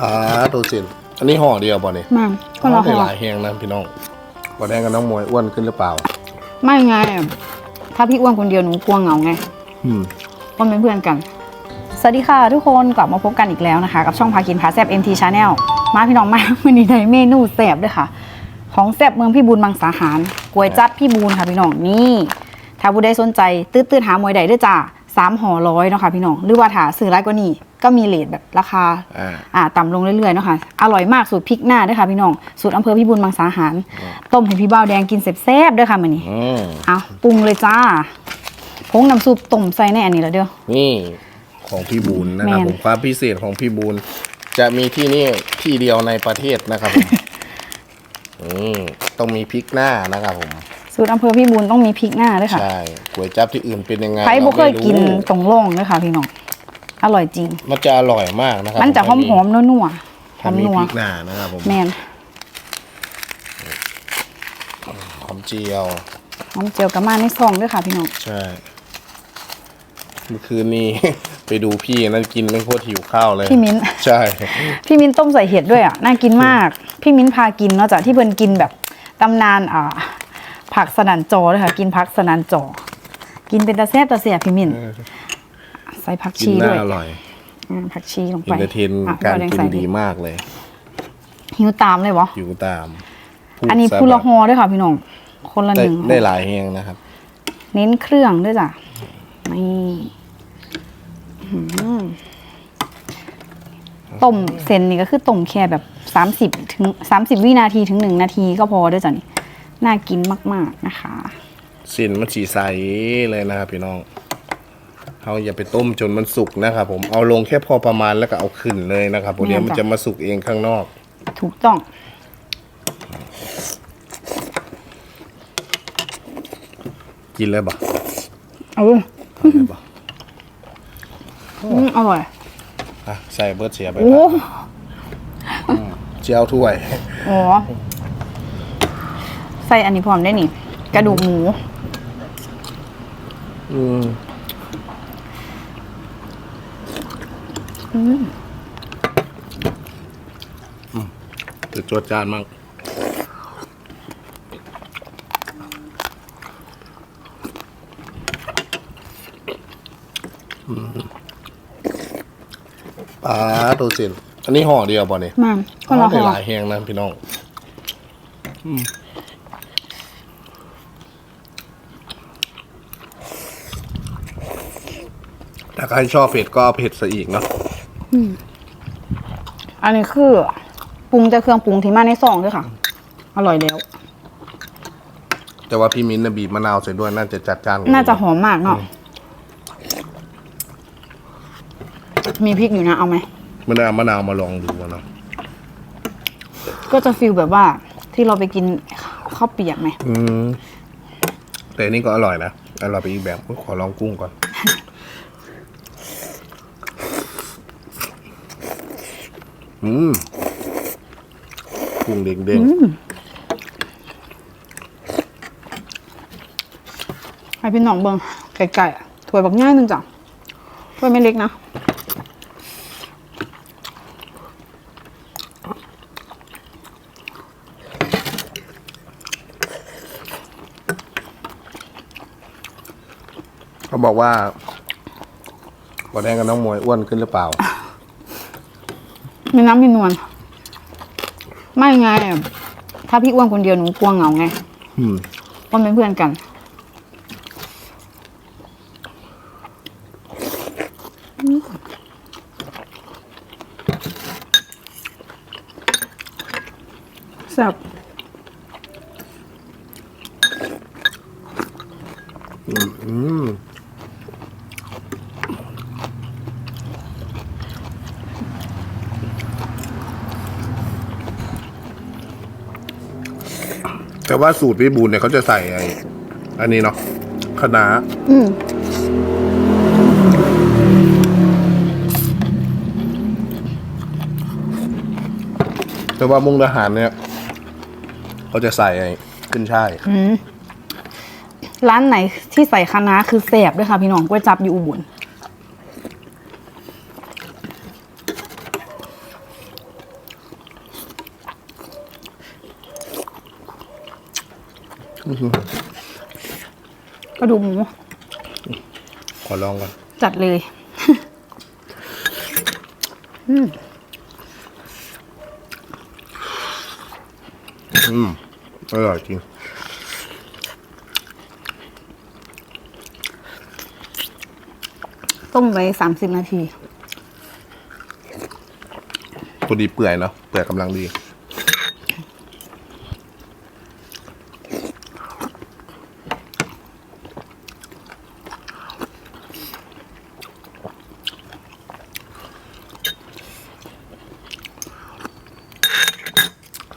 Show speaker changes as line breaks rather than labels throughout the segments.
อ่าดูสิอันนี้ห่อเดียวป่ะเนี่ย
มาก็ละ
ได้
ห่อ
หลายแหงนะพี่น้องบ่แดงกับน้องมวยอ้วนขึ้นหรือเปล่า
ไม่ไง ถ้าพี่อ้วนคนเดียวหนูกลัวเหงาไง
อืม
ก็เป็นเพื่อนกัน สวัสดีค่ะทุกคนกลับมาพบกันอีกแล้วนะคะ กับช่องพากินพาแซบ MT Channel มาพี่น้องมาวันนี้ในเมนูแซบด้วยค่ะ ของแซบเมืองพี่บูนบางสาหารกวยจัดพี่บูนค่ะพี่น้องนี่ถ้าผู้ใดสนใจ ตื้อตื้อหามวยใดด้วยจ้าสามห่อร้อยเนาะค่ะพี่น้องหรือว่าถ้าซื้อร้ายกว่านี้ ก็มีเลทแบบราคา
อ่า
อ่าต่ำลงเรื่อยๆเนาะค่ะอร่อยมากสูตรพริกหน้าด้วยค่ะพี่น้องสูตรอำเภอพิบูลมังสาหาร ต้มให้พี่เบ้าวแดงกินแซ่บๆด้วยค่ะมื้อนี้
อืม
เอาปรุงเลยจ้าผงน้ำซุปต้มใส่ในอันนี้แล้วเด้อ
นี่ของพี่บูนนะครับ
แม่น
ผมความพิเศษของพี่บูนจะมีที่นี่ที่เดียวในประเทศนะครับผมนี่ต้องมีพริกหน้านะครับผม
สูตรอำเภอพิบูลต้องมีพริกหน้าด้วยค่ะ
ใช่ก๋วยจั๊บที่อื่นเป็นยังไง
ใครบ่เคย
ราไม่รู้
กินตรงร่องด้วยค่ะพี่น้อง อร่อยจริง
มันจะอร่อยมากนะครับ
มันจะหอมหอมๆนัวๆหอ
ถ้ามมี
นัว
พริกหน้านะครับผม
แมน
หอมเจียว
หอมเจียวกับมาในซองด้วยค่ะพี่น้อง
ใช่เมื่อคืนนี้ ไปดูพี่นั่นกินไม่โคตรหิวข้าวเลย
พี่มิ้น
ใช่
พี่มิ้นต้มใส่เห็ดด้วยอะน่ากินมาก พี่มิ้นพากินเนาะจากที่เพิ่นกินแบบตำนานอ่าผักสนันจอเลยค่ะ กินผักสนันจอ กินเป็นตาแซ่บตาเสียพี่มิ้นใส่ผัก
กิน
ชี
ห
ด้
น้า
วย
อร่อย
อืมผักชีลง
อิ
ไป
นเตอร์เทน
อะ
การ
เอแง
กิน
ใส่
ดีมากเลย
หิวตามเลยวะ
อยู่ตามพูด
อันนี้
ซะ
พูละ
แบบ
ฮอด้วยค่ะพี่น้อง คนละห
ได้
นึ่ง
ได้หลายแหงนะครับ
เน้นเครื่องด้วยจ้ะนี่อื้อหือต้มเส้นนี่ก็คือต้มแค่แบบสามสิบถึงสามสิบวินาทีถึงหนึ่งนาทีก็พอด้วยจ้ะนี่น่ากินมาก ๆนะคะ
สินมันสีใสเลยนะครับพี่น้อง เขาอย่าไปต้มจนมันสุกนะครับผมเอาลงแค่พอประมาณแล้วก็เอาขึ้นเลยนะครับผม
เนี่ย
เดี๋ยวมัน
จ้ะ
จะมาสุกเองข้างนอก
ถูกต้อง
กินเลยบ่
เอา
เอาเลยบ่
อืมอร่อย
อะใส่เบิร์ดเสียไป
โอ้
เจียวถ้วย
อ๋อใส่อันนี้พร้อมได้นี่ กระดูกหมู
อืม อืมจะจวดจานมั่งอืมปลาดูสิอันนี้ห่อเดียวป่ะเนี่ย
มาก็ละ
ได้
ห่อ
หลายแหงนะพี่น้องอืมถ้าใครชอบเผ็ดก็เอาเผ็ดซะอีกเนาะ
อันนี้คือปรุงแต่เครื่องปรุงที่มาในซองด้วยค่ะ อร่อยแล้ว
แต่ว่าพี่มิ้นท์นะบีบมะนาวใส่ด้วยน่าจะจัดจ้านกว่
น่าจะหอมมากเนาะ มีพริกอยู่นะเอาไหม
ไม่ได้เอามะนาวมาลองดูอะเนาะ
ก็จะฟีลแบบว่าที่เราไปกินข้าวเปียกไหม
อืมแต่อันนี้ก็อร่อยนะอร่อยไปอีกแบบขอลองกุ้งก่อน อืมกุ้งเด้ง
ให้พี่น้องเบิ้งไก่ๆอะถ้วยบักง่ายหนึงจ้ะถ้วยไม่เล็กนะ
ๆเขาบอกว่าบอแดงกับน้องมวยอ้วนขึ้นหรือเปล่า
มีน้ำมีนวลไม่ไง ถ้าพี่อ้วนคนเดียวหนูกลัวเหงาไง
อืม
อ้วนเป็นเพื่อนกันแซ่บ
อืม แต่ว่าสูตรพี่บูลเนี่ยเขาจะใส่ไอ้อันนี้เนาะคะน้า
อืม
แต่ว่ามุงอาหารเนี่ยเขาจะใส่ไอ้ขึ้นช่าย
ร้านไหนที่ใส่คะน้าคือแซ่บด้วยค่ะพี่น้องก๋วยจับอยู่อุบล กระดูกหมู
ขอลองก่อน
จัดเลย
อืมอร่อยจริง
ต้มไว้สามสิบนาที
พอดีเปื่อยเนาะเปื่อยกำลังดี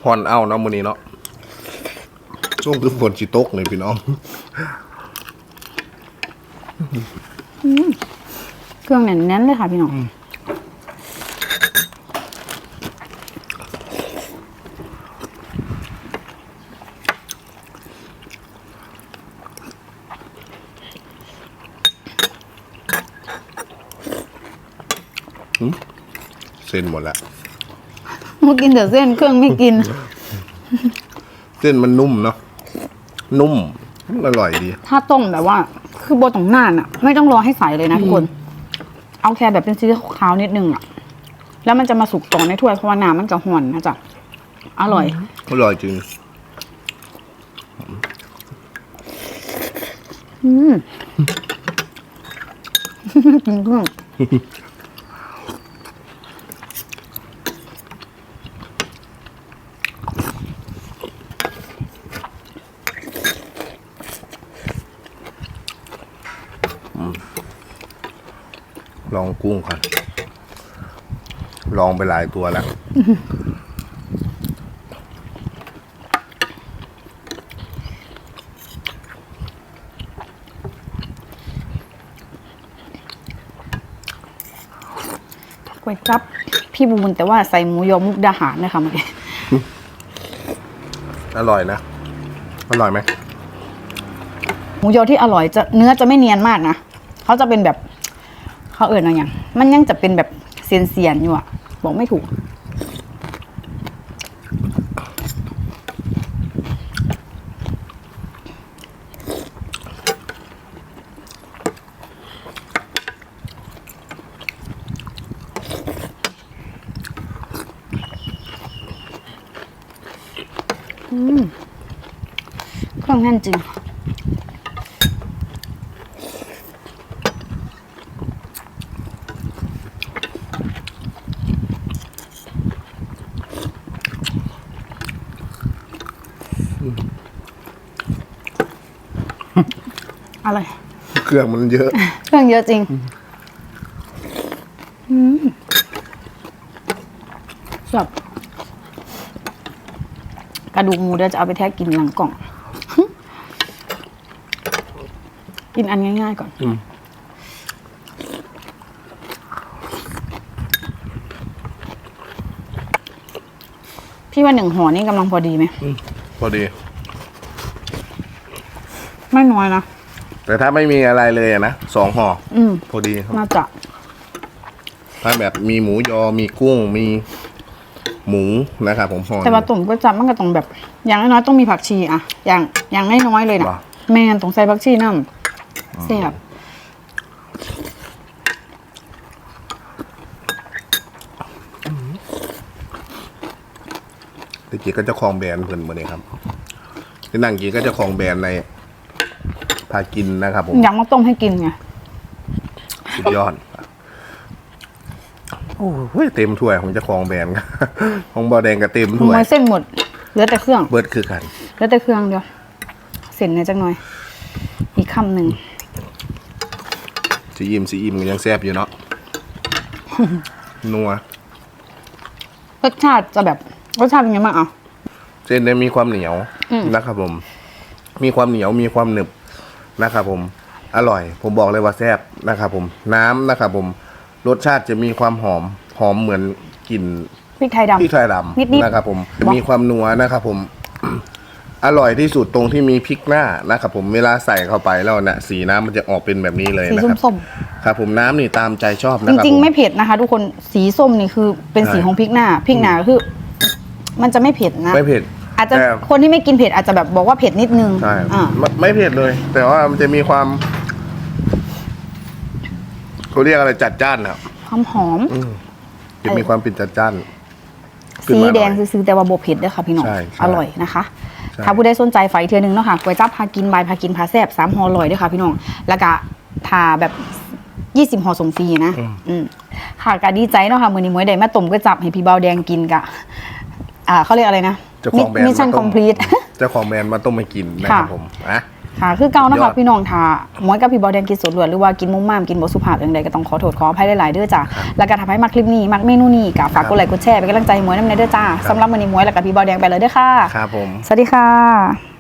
พอนเอาเนาะมื้อนี้เนาะช่วงคือฝนสิตกเลยพี่น้อง
เครื่องแน่นๆเลยค่ะพี่น้อง
เส้นหมดแล้ว
เมื่อกินแต่เส้นเครื่องไม่กิน
เส้นมันนุ่มเนาะนุ่มอร่อยดี
ถ้าต้มแบบว่า คือโบตรงหน้านอะไม่ต้องรอให้ใสเลยนะทุกคน เอาแค่แบบเป็นสีขาวๆนิดนึงอะแล้วมันจะมาสุกต่อในถ้วยเพราะว่าน้ำมันจะห่อนนะจ๊ะอร่อย
อร่อยจริง
อืมกินเครื่อง
ลองกุ้งก่อนลองไปหลายตัวแล้ว
ก๋วยจับพี่บูนแต่ว่าใส่หมูยอมุกดาหารนะคะเมื่อกี้
อร่อยนะ อร่อยไหม
หมูยอที่อร่อยจะเนื้อจะไม่เนียนมากนะเขาจะเป็นแบบ เขาเอ่ยอะไรอย่างมันยังจะเป็นแบบเซียนเซียนๆอยู่อะบอกไม่ถูก อืมเครื่องแน่นจริง อะไร
เครื่องมันเยอะ
เครื่องเยอะจริงอืมแบบกระดูกหมูเดี๋ยวจะเอาไปแทะกินหลังกล่อง กินอันง่ายๆก่อน
อืม
พี่ว่าหนึ่งห่อนี่กำลังพอดีไหม
พอดี
ไม่น้อยนะ
แต่ถ้าไม่มีอะไรเลยอะนะสองห่อ
อืม
พอดีครับ
น่าจะ
ถ้าแบบมีหมูยอมีกุ้งมีหมูนะครับผมห่อ
แต่ว่าตุ่มก็จับมันก็ต้องแบบ อย่างน้อยๆต้องมีผักชีอะอย่างอย่างน้อยๆเลยนะ
ว่ะ
แม่นต้องใส่ผักชีน้ำเสียบ
ตะกี้ก็เจะคลองแบรนด์เพิ่นมาเนี่ยครับที่นั่งกี้ก็เจะคลองแบรนด์ใน พากินนะครับผม
อยากมาต้มให้กินไง
สุดยอดโอ้ยเต็มถ้วยของเจะคลองแบรนด์ของบอแดงก็เต็ม
หมู
ถ้วย
ไม้เส้นหมดเหลือแต่เครื่อง
เบิดคือกัน
เหลือแต่เครื่องเดียวเส้นในอยจังหน่อย อีกคำหนึ่ง
สีอิ่มสีอิ่มก็ยังแซ่บอยู่เนาะนัว
รสชาติจะแบบรสชาติเป็นไงบ้างอะ
เส้นเนี่ยมีความเหนียว
อืม
นะครับผมมีความเหนียวมีความหนึบ นะครับผมอร่อย ผมบอกเลยว่าแซ่บนะครับผมน้ำนะครับผมรสชาติจะมีความหอมหอมเหมือนกลิ่น
พริกไทยดำ
พริกไทยด
นิดำๆ
นะครับผม
บอก
มีความนัวนะครับผม อร่อยที่สุดตรงที่มีพริกหน้านะครับผมเวลาใส่เข้าไปแล้วนะสีน้ำมันจะออกเป็นแบบนี้เลย
สี
นะครับ
ส้ม
ครับผมน้ำนี่ตามใจชอบ
ๆ
นะ
จ
ครับ
ริง
ผ
ๆไม่เผ็ดนะคะ ทุกคนสีส้มนี่คือเป็นสี
ใช่
ของพริกหน้าพริกหน้าก็คือ มันจะไม่เผ็ดนะ
ไม่เผ็ด
ออาจจะ
แต่
คนที่ไม่กินเผ็ดอาจจะแบบบอกว่าเผ็ดนิดนึง
ใช่
อ่า
ไม่ไม่เผ็ดเลย แต่ว่ามันจะมีความเขาเรียกอะไรจัดจ้านอะ
ความหอม
อืมจะมีความเป็นจัดจ้าน
สี
ขึ้นมาหน่อย
แดงซื้อๆแต่ว่าโบเผ็ดเด้อค่ะพี่น้อง
ใช่ใช่
อร่อยนะคะ
ใช่
ถ้าผู้ใดสนใจไฟเทือนึงเนาะค่ะก๋วยจั๊บพากินบายพากินพาแซบสามห่อลอยเด้วยค่ะพี่น้องแล้วก็ทาแบบยี่สิบห่อส่งฟรีนะ
อืม
อืมค่ะก็ดีใจเนาะค่ะมือนี้มวยได้มาต้มก๋วยจั๊บให้พี่เบาแดงกินกะอ่าเขาเรียกอะไรนะ
เจ้าของแบรนด์
มิชชั่น
มา
ค
ต้
อ
ม
มพลีท
เจ้าของแบรนด์มาต้มมากินนะครับ
ค่ะ
ผมอะ
ค่ะคือเก่านะ
ยอ
คะ
ด
พี่น้องทาหมวยกับพี่เบาแดงกินสดหลวดหรือว่ากินมุมม่ามกินบสุภาพอย่างใดก็ต้องขอโทษขออภัยหลายๆเด้อจ้าแล้วก็ทำให้มักคลิปนี้มักเมนูนี้กับฝากกดไลค์กดแชร์เป็นกำลังใจให้หมวยน้ำในเด้อจ้าสำหรับวันนี้หมวยแล้วกับพี่เบาแดงไปเลยเด้อค่ะ
ครับผม
สวัสดีค่ะ